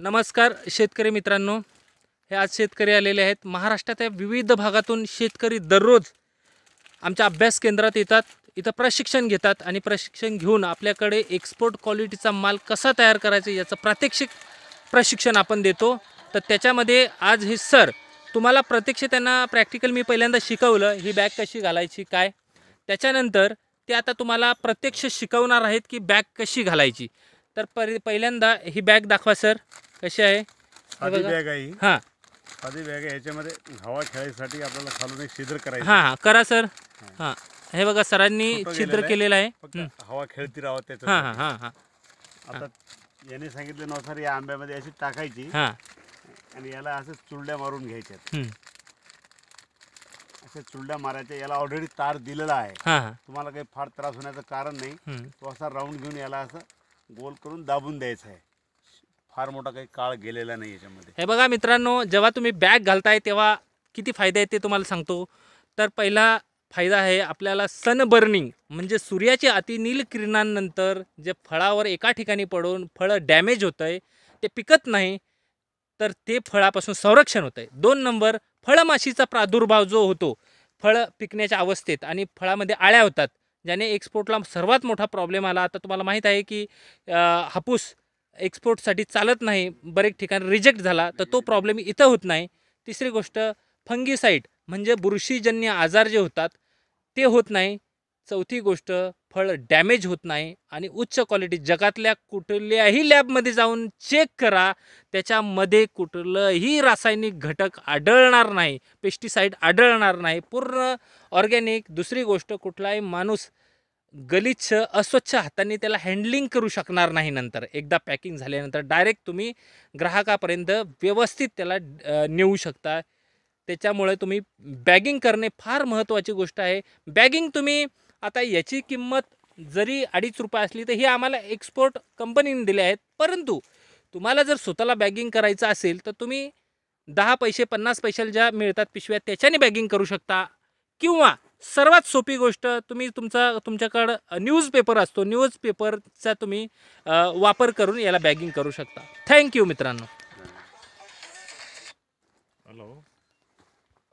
नमस्कार शेतकरी मित्रांनो. हे आज शेतकरी आलेले आहेत. महाराष्ट्राच्या विविध भागातून शेतकरी दररोज आमच्या अभ्यास केंद्रात येतात. इथं प्रशिक्षण घेतात आणि प्रशिक्षण घेऊन आपल्याकडे एक्सपोर्ट क्वालिटीचा माल कसा तयार करायचा याचं प्रात्यक्षिक प्रशिक्षण आपण देतो. तर त्याच्यामध्ये आज हे सर तुम्हाला प्रत्यक्ष त्यांना प्रॅक्टिकल मी पहिल्यांदा शिकवलं. ही बॅग कशी घालायची काय? त्याच्यानंतर ते आता तुम्हाला प्रत्यक्ष शिकवणार आहेत की बॅग कशी घालायची. तर परि पहिल्यांदा ही बॅग दाखवा सर कशी आहे? हे साधी बघा. बॅग आहे ही. हां. साधी बॅग आहे याच्यामध्ये हवा खेळायसाठी आपल्याला खालून एक छिद्र करायचं हां हां. करा सर. हां. हे. बघा सरांनी छिद्र आहे. केलेलं आहे. फक्त. हवा खेळती राहावं हां त्याचं हां हां हां. आता याने सांगितल्यानुसार या आंब्यामध्ये अशी टाकायची. हां. आणि याला असं चुरड्या मारून घ्यायच्यात. अशा चुरड्या मारायच्या. याला ऑलरेडी तार दिलेला आहे. हां हां. तुम्हाला काही फार त्रास होण्याचं कारण नाही. तो असा राऊंड घेऊन याला असं गोल करून दाबून द्यायचं आहे. फार मोठा काही काळ गेलेला नाही याच्यामध्ये. हे बघा मित्रांनो जेव्हा तुम्ही बॅग घालताय तेव्हा किती फायदे आहेत ते तुम्हाला सांगतो. तर पहिला फायदा आहे आपल्याला सन बर्निंग म्हणजे सूर्याच्या अतिनील किरणांनंतर जे फळावर एका ठिकाणी पडून फळं डॅमेज होतं आहे ते पिकत नाही तर ते फळापासून संरक्षण होतं आहे दोन नंबर फळमाशीचा प्रादुर्भाव जो होतो फळं पिकण्याच्या अवस्थेत आणि फळामध्ये आळ्या होतात ज्याने एक्सपोर्टला सर्वात मोठा प्रॉब्लेम आला. आता तुम्हाला माहीत आहे की हापूस एक्सपोर्टसाठी चालत नाही बरेच ठिकाणी रिजेक्ट झाला तर तो प्रॉब्लेम इथं होत नाही. तिसरी गोष्ट फंगीसाईट म्हणजे बुरशीजन्य आजार जे होतात ते होत नाही. चौथी गोष्ट फळ डॅमेज होत नाही आणि उच्च क्वालिटी जगातल्या कुठल्याही लॅबमध्ये जाऊन चेक करा त्याच्यामध्ये कुठलंही रासायनिक घटक आढळणार नाही पेस्टिसाईड आढळणार नाही. पूर्ण ऑर्गॅनिक दुसरी गोष्ट कुठलाही माणूस गलिच्छ अस्वच्छ हाताने त्याला हँडलिंग करू शकणार नाही नंतर. एकदा पॅकिंग झाल्यानंतर डायरेक्ट तुम्ही ग्राहकापर्यंत व्यवस्थित त्याला नेऊ शकता. त्याच्यामुळे तुम्ही बॅगिंग करणे फार महत्त्वाची गोष्ट आहे. बॅगिंग तुम्ही आता याची किंमत जरी अडीच रुपये असली तर ही आम्हाला एक्सपोर्ट कंपनीने दिले आहेत. परंतु तुम्हाला जर स्वतःला बॅगिंग करायचं असेल तर तुम्ही दहा पैसे पन्नास पैशाला ज्या मिळतात पिशव्या त्याच्याने बॅगिंग करू शकता. किंवा सर्वात सोपी गोष्ट तुम्ही तुमचा तुमच्याकडं न्यूजपेपर असतो. न्यूजपेपरचा तुम्ही वापर करून याला बॅगिंग करू शकता. थँक्यू मित्रांनो. हॅलो